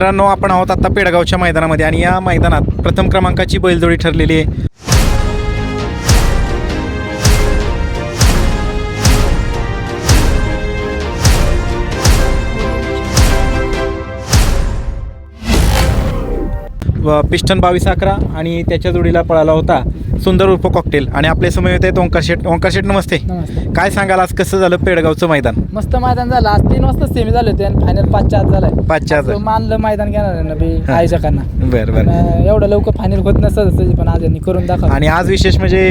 मित्रांनो आपण आहोत आता पेडगावच्या मैदानामध्ये आणि या मैदानात प्रथम क्रमांकाची बैलजोडी ठरलेली आहे. व पिस्टन बावीस अकरा आणि त्याच्या जोडीला पळाला होता. सुंदर उर्फ कॉकटेल आणि आपल्यासमोर येत आहेत ओंकार शेट ओंकार शेट नमस्ते. नमस्ते. काय सांगाल आज कसं झालं पेडगावचं मैदान? मस्त मैदान झालं. आज तीन वाजता सेमी झाले होते आणि फायनल पाच चार झालाय. आत. असं मानलं मैदान घेणार आहे ना बी हा. आयोजकांना. बरं पण, बरं अं, एवढं लवकर फायनल होत नसत पण आज यांनी करून दाखवलं. आणि आज विशेष म्हणजे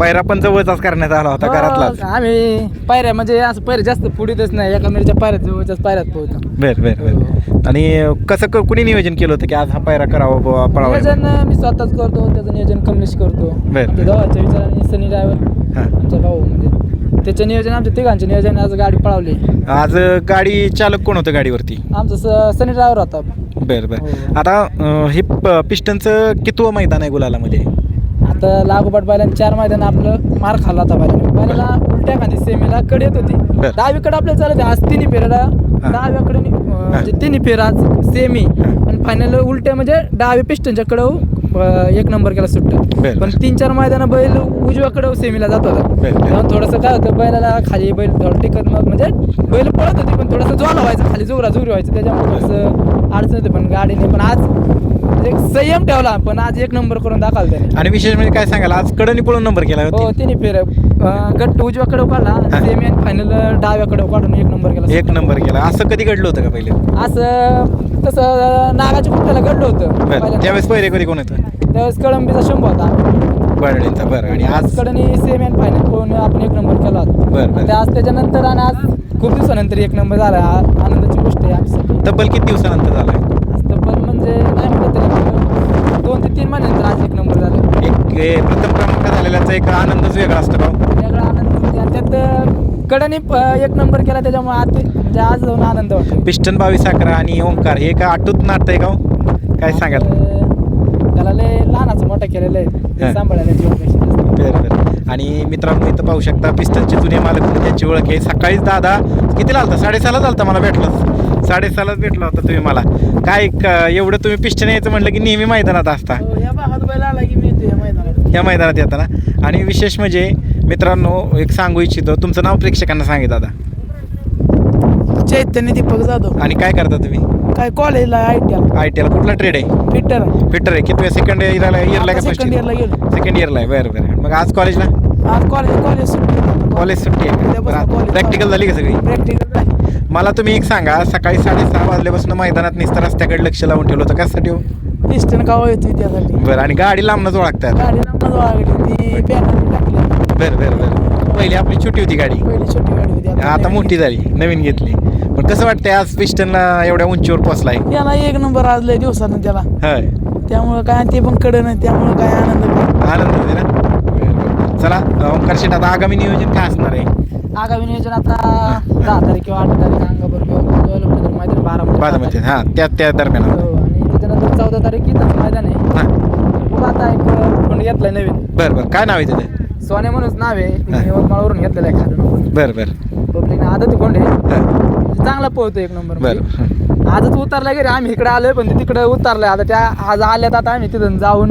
पायरा पण जवळचाच करण्यात आला होता घरातलाच. हो, आम्ही पायऱ्या म्हणजे असं पायऱ्या जास्त पुढीतच नाही एका मिरच्या पायऱ्यात जवळच्याच पायऱ्यात पोहतो. बर बर बर. आणि कसं क- कुणी नियोजन केलं होतं की आज हा पायरा करावा बुवा, पळावा? नियोजन मी स्वतःच करतो त्याचं नियोजन कमलेश करतो. बरं. आमच्या दोघांच्या विचाराने सनी ड्रायव्हर हा. आमचा भाऊ म्हणजे. त्याचं नियोजन आमच्या तिघांचे नियोजन आज गाडी पळवली. आज गाडी चालक कोण होतं गाडीवरती? आमचा स- सनी ड्रायव्हर होता. बर बर. हो. आता अं, हे पिस्टनचं कितवं मैदान आहे गुलालामध्ये? आता लागोपाठ बैलांनी चार मैदान आपलं मार खाल्ला होता बैलाने. बैलाला उलट्या खाली सेमीला कड येत होती. बर. डावीकडे आपल्याला चालत. आज तिन्ही फेऱ्या डाव्याकडे नि- अं, म्हणजे तिन्ही फेर आज सेमी आणि फायनल उलट्या म्हणजे डावी पिस्टनच्या कडं अं, एक नंबर केला सुट्ट. बर. पण तीन चार मैदान बैल उजव्याकडे सेमीला जात होता. बर. तेव्हा थोडंसं काय होतं बैलाला खाली बैल थोडं टिकत मग म्हणजे बैल पळत होती पण थोडंसं ज्वाला व्हायचं खाली जोरा जोरी व्हायचं. त्याच्यामुळे थोडंसं अडचण होते पण गाडीने. पण आज एक संयम ठेवला पण आज एक नंबर करून दाखवला त्याने. आणि विशेष म्हणजे काय सांगाल आज कडनी पळून नंबर केला हो होता तिने फेर अं, गट उजव्याकडे हा. सेमी आणि फायनल डाव्याकडे काढून एक नंबर केला. एक नंबर केला. असं कधी घडलं होतं का पहिले? असं तसं नागाच्या कुठल्याला घडलं होतं. बरं पहिल्यांदा. त्यावेळेस पहिले कधी कोण होतं? त्यावेळेस कळंबीचा शंभू होता. बरडींचा बरं. आणि आज? कडनी सेमी आणि फायनल करून आपण एक नंबर केला होता. बरं, बरं. आणि आज त्याच्यानंतर आणि आज खूप दिवसानंतर एक नंबर झाला. आ- आनंदाची गोष्ट आहे आमच्यासाठी. तब्बल किती दिवसानंतर झालाय? म्हणजे नाही म्हटलं तरी दोन ते तीन महिन्यानंतर आज एक नंबर झाला. एक हे प्रथम क्रमांक झालेल्याचा एक आनंदच वेगळा असतो का हो? वेगळा आनंद म्हणजे आणि त्यात कडनी एक नंबर केला त्याच्यामुळे आज म्हणजे आज जाऊन आनंद वाटतो पिस्टन बावीस अकरा आणि ओंकार हे का आटूत नाटक आहे का हो? काय सांगाल? त्याला लय लहानाचं मोठं केलेलं आहे. हा. ते सांभाळायला जीवापेक्षा जास्त. बरं बरं. आणि मित्रांनो इथं पाहू शकता पिस्टनचे जुने मालक म्हणून त्यांची ओळख आहे. सकाळीच दादा कितीला आलता? साडेसहालाच आलता मला भेटलं. साडेसहालाच भेटला होता तुम्ही मला. काय एवढं तुम्ही पिस्टन यायचं म्हटलं की नेहमी मैदानात असता. हो, या मैदानात. या मैदानात येताना. आणि विशेष म्हणजे मित्रांनो एक सांगू इच्छितो. तुमचं नाव प्रेक्षकांना सांगे दादा. चैतन्य दीपक जाधव. आणि काय करता तुम्ही? काय कॉलेजला I T I T L कुठला ट्रेड आहे? फिटर फिटर आहे. किती सेकंड इयरला इयरला का फर्स्ट सेकंड इयरला गेलो. सेकंड इयरला आहे. बरं बरं. मग आज कॉलेजला आज कॉलेज कॉलेज सुट्टी कॉलेज सुट्टी आहे. प्रॅक्टिकल झाली का सगळी? प्रॅक्टिकल मला तुम्ही एक सांगा सकाळी साडेसहा वाजल्यापासून मैदानात निस्तर रस्त्याकडे लक्ष लावून ठेवलं होतं. कशासाठी हो? पिस्टन गाव येतो त्यासाठी. बरं आणि गाडी लांबनच ओळखतात. गाडी नंबर वागली ती बॅनर टाकली. बरं बरं बरं. पहिली आपली छोटी होती गाडी. पहिली छोटी गाडी होती आता मोठी झाली नवीन घेतली. पण कसं वाटतंय आज पिस्टनला एवढ्या उंचीवर पोचलाय याला एक नंबर आज लय दिवसानं त्याला. होय. त्यामुळं काय ते पण कडे नाही त्यामुळं काय आनंद. आनंद होते ना? बरं, बरं. चला ओंकार शेट आता आगामी नियोजन काय असणार आहे? आगामी नियोजन आता दहा तारीख किंवा आठ तारीख अंगापूर किंवा मैदान बारा बारामती हां त्या त्या दरम्यान. आणि त्याच्यानंतर चौदा तारीख इथं मैदान आहे. हां. बघू आता एक कोण घेतलाय नवीन. बरं बरं. काय नाव आहे त्याचं? सोने म्हणूनच नाव आहे. हा. मी यवतमाळवरून घेतलेलं आहे खाजून बरं बरं. पब्लिक आदत कोंडे. हां. चांगला पोहतो एक नंबर बरं हं. आजच उतरलाय घरी. आम्ही इकडे आलोय पण ते तिकडे उतरलाय. आता त्या आज आल्यात आता आम्ही तिथून जाऊन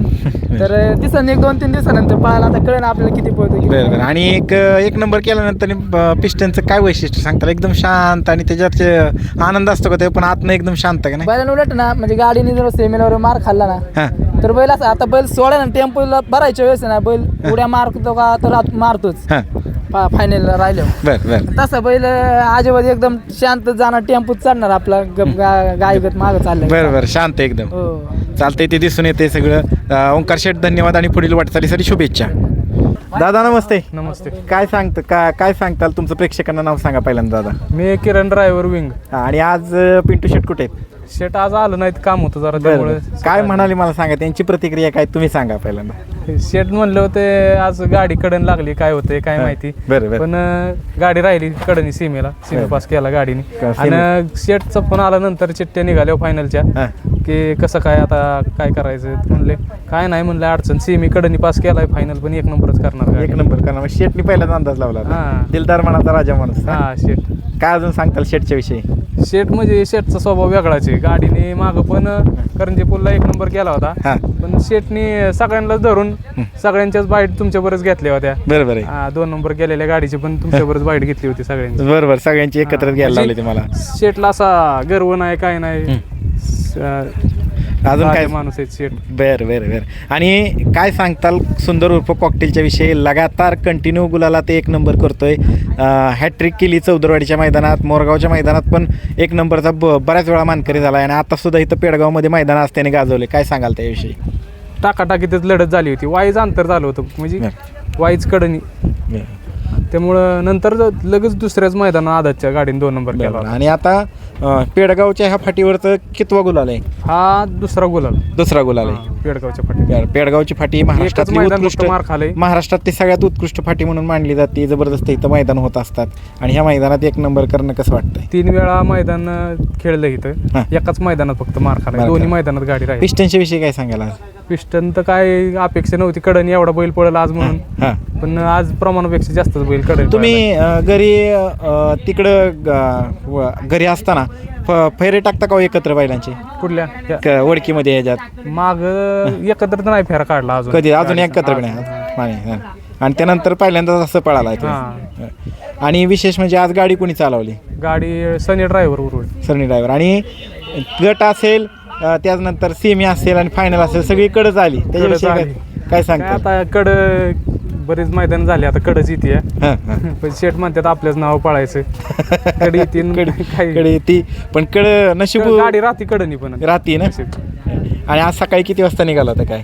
तर दिसन एक दोन तीन दिवसानंतर पळायला आता कळेल आपल्याला किती पोहतो किती बरं. आणि एक एक नंबर केल्यानंतर पिस्टनचं काय वैशिष्ट्य सांगताल? एकदम शांत आणि त्याच्यात जे आनंद असतो का ते? पण आतनं एकदम शांत का नाही? बैलानं उलट ना म्हणजे गाडीने जर सेमीला मार खाल्ला ना हां. तर बैल असं आता बैल सोडा ना टेम्पोला भरायच्या वेळेस ना बैल उड्या मारतो का तर आत मारतोच. हां. फायनलला राहिलो बरं बरं. तसा बैल आजोबाजी एकदम शांत जाणार टेम्पोत चढणार आपला गप गा- गायगत मागं चाललंय. बरं बरं. शांत एकदम. हो. चालतंय ते दिसून येते सगळं. अं, ओंकार शेठ धन्यवाद आणि पुढील वाटचालीसाठी शुभेच्छा. दादा नमस्ते. नमस्ते. काय सांगतं का काय सांगताल? तुमचं प्रेक्षकांना नाव सांगा पहिल्यांदा दादा. मी किरण ड्रायव्हर विंग. आणि आज अं, पिंटू शेठ कुठे आहेत? शेट आज आलं नाहीत काम होतं जरा त्यामुळे बरं. काय म्हणाले मला सांगा त्यांची प्रतिक्रिया काय तुम्ही सांगा पहिल्यांदा शेट म्हणलं होते आज गाडी कडन लागली काय होते काय हा, माहिती बरं, बरं. पण अं, गाडी राहिली कडनी सीमेला सीमे. पास केला गाडीने का- सीमे- आणि शेटचा फोन आला नंतर चिठ्ठ्या निघाल्या फायनलच्या हां की कसं काय आता काय करायचं म्हणले काय नाही म्हणलं अडचण सेमी कडनी पास केलाय फायनल पण एक नंबरच करणार गाडी. एक नंबर कारण शेटनी पहिलाच अंदाज लावला होता. हा. दिलदार मनाचा राजा माणूस हा शेट काय अजून सांगताल शेटच्या विषयी? शेट म्हणजे शेटचा स्वभाव वेगळाच आहे. गाडीने मागं पण करंजी पुलला एक नंबर केला होता. हा. पण शेटनी सगळ्यांनाच धरून सगळ्यांच्याच बाईट तुमच्याबरच घेतल्या होत्या. बरोबर आहे. हा, दोन नंबर गेलेल्या गाडीची पण तुमच्याबरच बाईट घेतली होती सगळ्यांची. बरोबर सगळ्यांची एकत्र घ्यायला लावली म्हणजे तुम्हाला शेटला असा गर्व नाही काय नाही. स- अजून काय? माणूस आहेत शेट बर बर बर. आणि काय सांगताल सुंदर उर्फ कॉकटेलच्या विषयी? लगातार कंटिन्यू गुलाला ते एक नंबर करतोय. हॅट्रिक केली चौदरवाडीच्या मैदानात मोरगावच्या मैदानात पण एक नंबरचा ब बऱ्याच वेळा मानकरी झाला आणि आता सुद्धा इथं पेडगावमध्ये मैदान असल्याने गाजवले काय सांगाल त्याविषयी? टाकाटाकीतच लढत झाली होती. वाईज अंतर झालं होतं. म्हणजे वाईज कडनी त्यामुळं नंतर ज- लगेच दुसऱ्याच मैदानात आदातच्या गाडीने दोन नंबर केला बरोबर. आणि आता अं, पेडगावच्या ह्या फाटीवरचं कितवा गुलाल आहे? हा दुसरा गुलाल. दुसरा गुलाल आहे. हा, पेडगावच्या फाटी बरं, पेडगावची फाटी महाराष्ट्रातली मैदान उत्कृष्ट फक्त मार खाल्लंय. महाराष्ट्रातली सगळ्यात उत्कृष्ट फाटी म्हणून मानली जाते. जबरदस्त इथं मैदान होत असतात. आणि ह्या मैदानात एक नंबर करणं कसं वाटतंय? तीन वेळा मैदान खेळलं हा. इथं एकाच मैदानात फक्त मार खाला मार दोन्ही खाल्ला. मैदानात गाडी राहिली. पिस्टनच्या विषयी काय सांगायला पिस्टन तर काय अपेक्षा नव्हती. कडनी एवढा बैल पडला आज म्हणून. हां पण आज प्रमाणापेक्षा जास्तच बैलकडे तुम्ही अं, घरी अं, तिकडं ग- व- घरी असताना फ- फैरे टाकता का हो एकत्र बैलांचे? कुठल्या? क- वडकीमध्ये ह्याच्यात माग एकत्र तर नाही फेरा काढला अजून. कधी? अजून. एकत्र नाही नाही, नाही. आणि त्यानंतर पहिल्यांदाच असं पळाला आहे तो. हां. आणि विशेष म्हणजे आज गाडी कोणी चालवली? गाडी सनी ड्रायव्हर उरुळ सरणी ड्रायव्हर आणि गट असेल अं, त्यानंतर सेमी असेल आणि फायनल असेल सगळीकडेच आली त्याच्याविषयी आली. काय- काय काय सांगता? आता कड बरेच मैदान झाले आता कडच येते हां, हां. पण शेट म्हणतात आपल्याच नाव पळायचं. कड येते कडे काही कडे ती पण कड नशीब गाडी राहती कडनी पण. राहती ना? आणि आज सकाळी किती वाजता निघाला होता काय?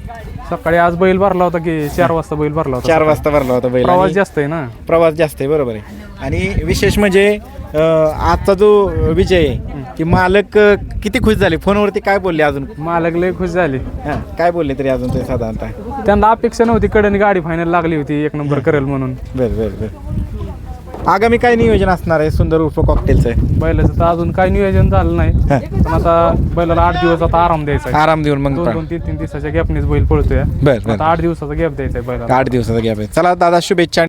सकाळी आज बैल भरला होता की चार वाजता बैल भरला होता चार वाजता भरला होता बैल प्रवास आणि जास्त आहे ना? प्रवास जास्त आहे बरोबर आहे. आणि विशेष म्हणजे अं, आजचा जो विजय आहे की मालक अं, किती खुश झाले? फोनवरती काय बोलले अजून? मालक लय खुश झाले. हां, काय बोलले तरी अजून ते साधारणतः? त्यांना अपेक्षा नव्हती कडनी गाडी फायनल लागली होती एक नंबर करेल म्हणून. बरं बरं बरं. आगामी काय नियोजन असणार आहे सुंदर उर्फ कॉकटेलचं बैलाचं तर अजून काही नियोजन झालं नाही. पण आता बैलाला आठ दिवस आता आराम द्यायचा आहे. आराम देऊन मग दोन तीन तीन दिवसाच्या गॅपनेच बैल पळतोय. बरं बरं. आता आठ दिवसाचा गॅप द्यायचा आहे बैलाला. आठ दिवसाचा गॅप आहे. चला दादा शुभेच्छा.